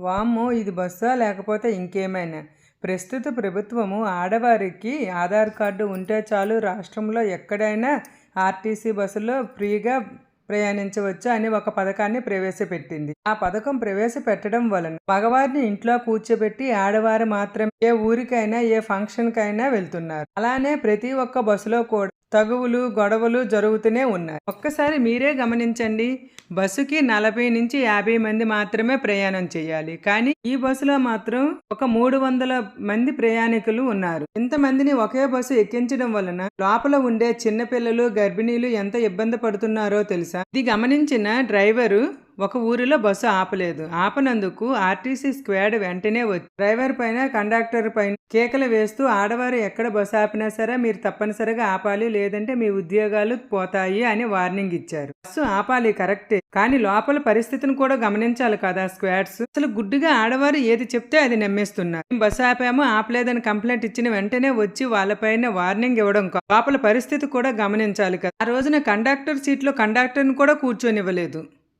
వామ్మో ఇది బస్సా లేకపోతే ఇంకేమైనా? ప్రస్తుత ప్రభుత్వము ఆడవారికి ఆధార్ కార్డు ఉంటే చాలు రాష్ట్రంలో ఎక్కడైనా ఆర్టీసీ బస్సులో ఫ్రీగా ప్రయాణించవచ్చు అని ఒక పథకాన్ని ప్రవేశపెట్టింది. ఆ పథకం ప్రవేశపెట్టడం వలన మగవారిని ఇంట్లో కూర్చోబెట్టి ఆడవారు మాత్రం ఏ ఊరికైనా ఏ ఫంక్షన్కైనా వెళ్తున్నారు. అలానే ప్రతి ఒక్క బస్సులో కూడా తగువులు గొడవలు జరుగుతూనే ఉన్నాయి. ఒక్కసారి మీరే గమనించండి. బస్సుకి నలభై నుంచి యాభై మంది మాత్రమే ప్రయాణం చేయాలి. కానీ ఈ బస్సులో మాత్రం ఒక మూడు వందల మంది ప్రయాణికులు ఉన్నారు. ఇంతమందిని ఒకే బస్సు ఎక్కించడం వలన లోపల ఉండే చిన్నపిల్లలు గర్భిణీలు ఎంత ఇబ్బంది పడుతున్నారో తెలుసా? ఇది గమనించిన డ్రైవరు ఒక ఊరిలో బస్సు ఆపలేదు. ఆపనందుకు ఆర్టీసీ స్క్వాడ్ వెంటనే వచ్చి డ్రైవర్ పైన కండక్టర్ పైన కేకలు వేస్తూ ఆడవారు ఎక్కడ బస్సు ఆపినా సరే మీరు తప్పనిసరిగా ఆపాలి లేదంటే మీ ఉద్యోగాలు పోతాయి అని వార్నింగ్ ఇచ్చారు. బస్సు ఆపాలి కరెక్టే కానీ లోపల పరిస్థితిని కూడా గమనించాలి కదా స్క్వాడ్స్. అసలు గుడ్డిగా ఆడవారు ఏది చెప్తే అది నమ్మేస్తున్నారు. "మేము బస్సు ఆపాము ఆపలేదని కంప్లైంట్ ఇచ్చిన వెంటనే వచ్చి వాళ్ళపైన వార్నింగ్ ఇవ్వడం లోపల పరిస్థితి కూడా గమనించాలి కదా. ఆ రోజున కండక్టర్ సీట్లో కండక్టర్ని కూడా కూర్చొనివ్వలేదు.